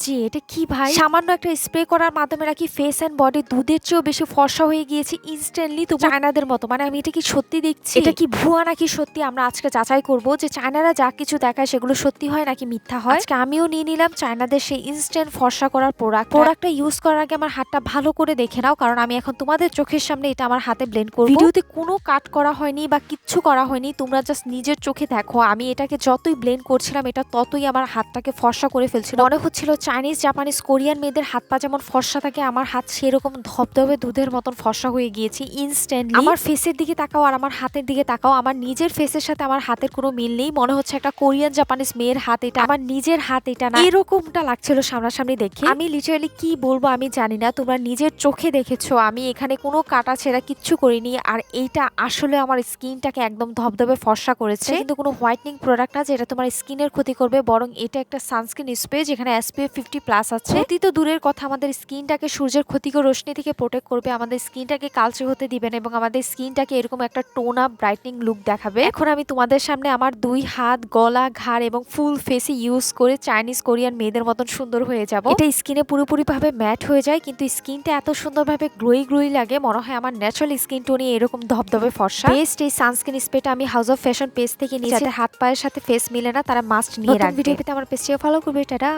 OMG এটা কি ভাই? সামান্য একটা স্প্রে করার মাধ্যমে নাকি ফেস অ্যান্ড বডি দুধের চেয়েও বেশি ফর্সা হয়ে গিয়েছে ইনস্ট্যান্টলি তো চায়নাদের মতো। মানে আমি এটা কি সত্যি দেখছি? এটা কি ভুয়া নাকি সত্যি? আমরা আজকে যাচাই করব যে চায়নারা যা কিছু দেখায় সেগুলো সত্যি হয় নাকি মিথ্যা হয়। আজকে আমিও নিয়ে নিলাম চায়নাদের সেই ইনস্ট্যান্ট ফর্সা করার প্রোডাক্ট প্রোডাক্টটা ইউজ করার আগে আমার হাতটা ভালো করে দেখে নাও কারণ আমি এখন তোমাদের চোখের সামনে এটা আমার হাতে ব্লেন্ড করব। ভিডিওতে কোনো কাট করা হয়নি বা কিচ্ছু করা হয়নি তোমরা জাস্ট নিজের চোখে দেখো। আমি এটাকে যতই ব্লেন্ড করছিলাম এটা ততই আমার হাতটাকে ফর্সা করে ফেলছিল। মনে হচ্ছিল চাইনিজ জাপানিজ কোরিয়ান মেয়েদের হাত পা যেমন ফর্সা থাকে আমার হাত সেরকম ধবধবে দুধের মতন ফর্সা হয়ে গিয়েছে ইনস্ট্যান্টলি আমার ফেসের দিকে তাকাও আর আমার হাতের দিকে তাকাও আমার নিজের ফেসের সাথে আমার হাতের কোনো মিল নেই। মনে হচ্ছে একটা কোরিয়ান জাপানিজ মেয়ের হাত এটা। আমার নিজের হাত এটা না। এরকমটা লাগছিল সামনাসামনি দেখে। আমি লিটারালি কি বলব আমি জানি না তোমরা নিজের চোখে দেখেছ আমি এখানে কোনো কাটা ছেঁড়া কিচ্ছু করিনি আর এইটা আসলে আমার স্কিনটাকে একদম ধবধবে ফর্সা করেছে। কিন্তু কোনো হোয়াইটনিং প্রোডাক্ট না যেটা তোমার স্কিনের ক্ষতি করবে বরং এটা একটা সানস্ক্রিন স্প্রে যেখানে এসপিএফ ফিফটি প্লাস আছে। ক্ষতি তো দূরের কথা আমাদের স্কিনটাকে সূর্যের ক্ষতিকর রশ্মি থেকে প্রোটেক্ট করবে আমাদের স্কিনটাকে কালচে হতে দিবে না এবং আমাদের স্কিনটাকে এরকম একটা টোন আপ ব্রাইটনিং লুক দেখাবে। এখন আমি তোমাদের সামনে আমার দুই হাত গলা ঘাড় এবং ফুল ফেসে ইউজ করে চাইনিজ কোরিয়ান মেয়েদের মতন সুন্দর হয়ে যাব। এটা স্কিনে পুরোপুরি ভাবে ম্যাট হয়ে যায় কিন্তু স্কিনটা এত সুন্দরভাবে গ্লোই গ্লোই লাগে মনে হয় আমার ন্যাচারাল স্কিন টোনই এরকম ধবধবে ফর্সা। বেস্ট এই সানস্ক্রিন স্প্রেটা আমি হাউস অফ ফ্যাশন পেজ থেকে নিয়ে হাত পায়ের সাথে ফেস মিলে না তারা মাস্ট নিয়ে রাখবে। ভিডিও পেতে আমার পেজটিও ফলো করবে টাটা।